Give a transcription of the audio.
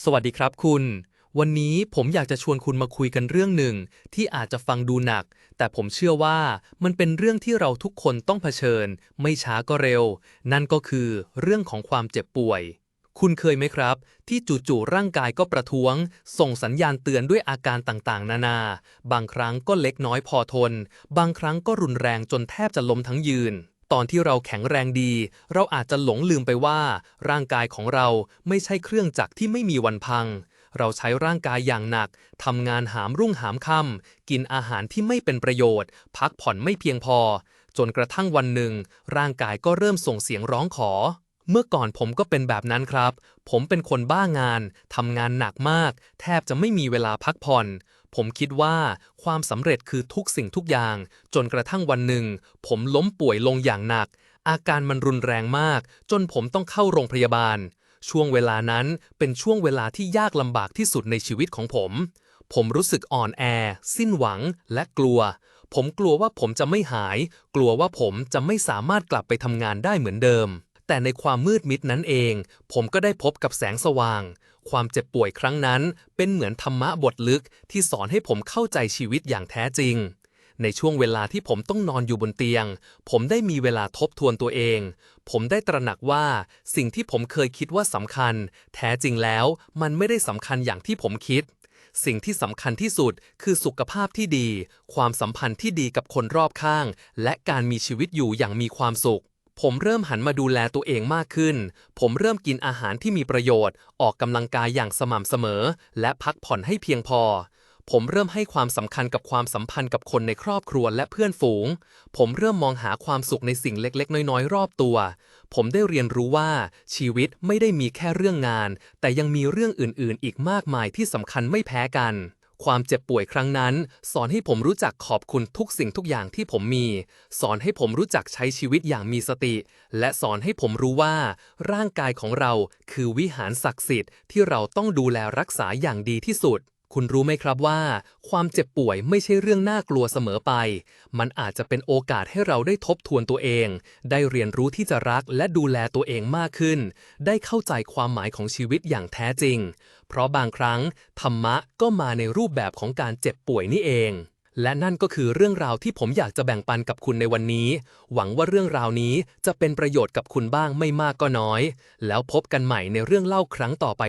สวัสดีครับคุณ วันนี้ผมอยากจะชวนคุณมาคุยกันเรื่องหนึ่ง ที่อาจจะฟังดูหนัก แต่ผมเชื่อว่ามันเป็นเรื่องที่เราทุกคนต้องเผชิญ ไม่ช้าก็เร็ว นั่นก็คือเรื่องของความเจ็บป่วย คุณเคยไหมครับ ที่จู่ๆร่างกายก็ประท้วง ส่งสัญญาณเตือนด้วยอาการต่างๆ นานา บางครั้งก็เล็กน้อยพอทน บางครั้งก็รุนแรงจนแทบจะล้มทั้งยืน ตอนที่เราแข็งแรงดี เราอาจจะหลงลืมไปว่า ร่างกายของเราไม่ใช่เครื่องจักรที่ไม่มีวันพัง เราใช้ร่างกายอย่างหนักทำงานหามรุ่งหามค่ำกินอาหารที่ไม่เป็นประโยชน์ พักผ่อนไม่เพียงพอ จนกระทั่งวันหนึ่ง ร่างกายก็เริ่มส่งเสียงร้องขอ เมื่อก่อนผมก็เป็นแบบนั้นครับ ผมเป็นคนบ้างานทำงานหนักมาก แทบจะไม่มีเวลาพักผ่อน ผมคิดว่าความสำเร็จคือทุกสิ่งทุกอย่าง จนกระทั่งวันหนึ่ง ผมล้มป่วยลงอย่างหนัก อาการมันรุนแรงมาก จนผมต้องเข้าโรงพยาบาล ช่วงเวลานั้นเป็นช่วงเวลาที่ยากลำบากที่สุดในชีวิตของผม ผมรู้สึกอ่อนแอ สิ้นหวังและกลัว ผมกลัวว่าผมจะไม่หาย กลัวว่าผมจะไม่สามารถกลับไปทำงานได้เหมือนเดิม แต่ในความมืดมิดนั้นเอง ผมก็ได้พบกับแสงสว่าง ความเจ็บป่วยครั้งนั้น เป็นเหมือนธรรมะบทลึกที่สอนให้ผมเข้าใจชีวิตอย่างแท้จริง ในช่วงเวลาที่ผมต้องนอนอยู่บนเตียง ผมได้มีเวลาทบทวนตัวเอง ผมได้ตระหนักว่า สิ่งที่ผมเคยคิดว่าสำคัญ แท้จริงแล้วมันไม่ได้สำคัญอย่างที่ผมคิดสิ่งที่สำคัญที่สุดคือสุขภาพที่ดี ความสัมพันธ์ที่ดีกับคนรอบข้าง และการมีชีวิตอยู่อย่างมีความสุข ผมเริ่มหันมาดูแลตัวเองมากขึ้น ผมเริ่มกินอาหารที่มีประโยชน์ ออกกำลังกายอย่างสม่ำเสมอ และพักผ่อนให้เพียงพอ ผมเริ่มให้ความสำคัญกับความสัมพันธ์กับคนในครอบครัวและเพื่อนฝูง ผมเริ่มมองหาความสุขในสิ่งเล็ก ๆ น้อยๆ รอบตัว ผมได้เรียนรู้ว่าชีวิตไม่ได้มีแค่เรื่องงาน แต่ยังมีเรื่องอื่นๆ อีกมากมายที่สำคัญไม่แพ้กัน ความเจ็บป่วยครั้งนั้น สอนให้ผมรู้จักขอบคุณทุกสิ่งทุกอย่างที่ผมมี สอนให้ผมรู้จักใช้ชีวิตอย่างมีสติ และสอนให้ผมรู้ว่า ร่างกายของเราคือวิหารศักดิ์สิทธิ์ที่เราต้องดูแลรักษาอย่างดีที่สุด คุณรู้ไหมครับว่า ความเจ็บป่วยไม่ใช่เรื่องน่ากลัวเสมอไป มันอาจจะเป็นโอกาสให้เราได้ทบทวนตัวเอง ได้เรียนรู้ที่จะรักและดูแลตัวเองมากขึ้น ได้เข้าใจความหมายของชีวิตอย่างแท้จริง เพราะบางครั้ง ธรรมะก็มาในรูปแบบของการเจ็บป่วยนี่เองและนั่นก็คือเรื่องราวที่ผมอยากจะแบ่งปันกับคุณในวันนี้ หวังว่าเรื่องราวนี้จะเป็นประโยชน์กับคุณบ้างไม่มากก็น้อย แล้วพบกันใหม่ในเรื่องเล่าครั้งต่อไป